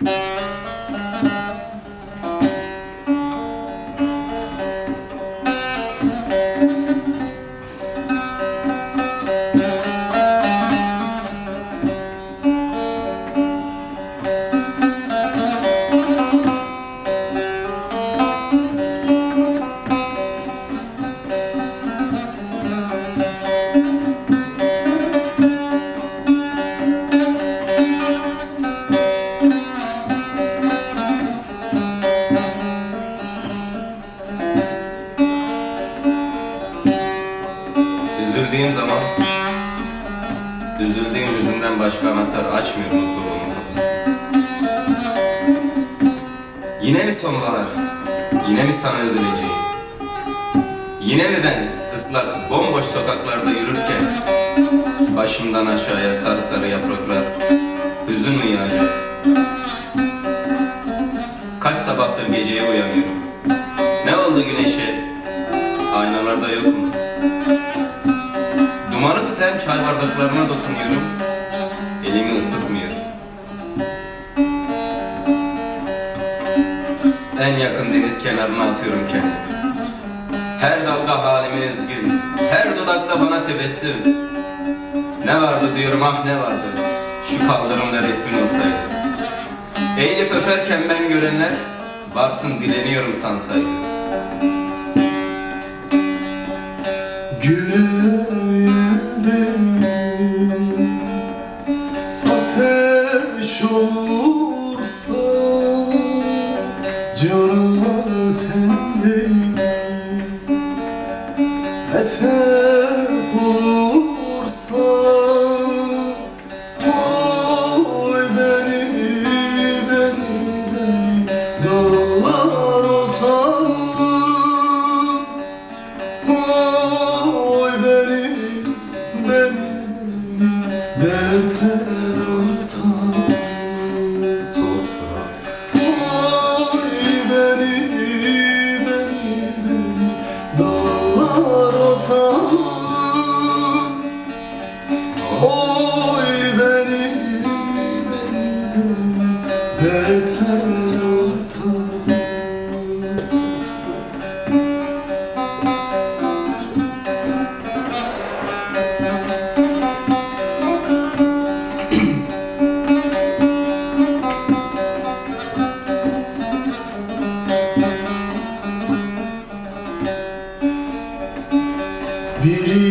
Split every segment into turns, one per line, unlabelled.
Thank you. Üzüldüğüm zaman Üzüldüğüm yüzünden başka anahtar açmıyor mutluluğumun kapısını Yine mi sonbahar? Yine mi sana üzüleceğim? Yine mi ben ıslak bomboş sokaklarda yürürken Başımdan aşağıya sarı sarı yapraklar Hüzün mü yağacak? Kaç sabahtır geceye uyanıyorum Ne oldu güneşe? Aynalarda yok mu? Çay bardaklarına dokunuyorum. Elimi ısıtmıyor. En yakın deniz kenarına atıyorum kendimi. Her dalga halime üzgün, her dudakta bana tebessüm. Ne vardı diyorum ah ne vardı, şu kaldırımda resmin olsaydı. Eğilip öperken ben görenler, varsın dileniyorum sansaydı.
Yüreğimde tendeyim Etek olursa Oy beni, beni, beni Dağlar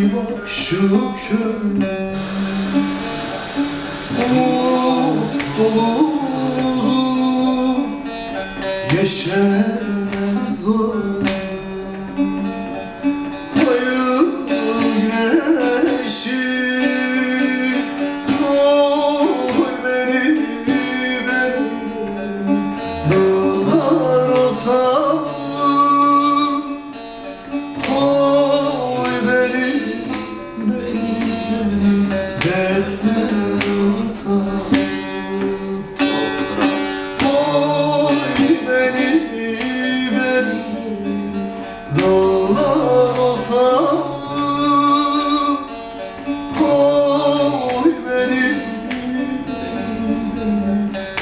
Bak şu köy Umut doludu Yeşermez var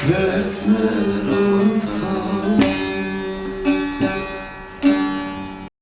Dertler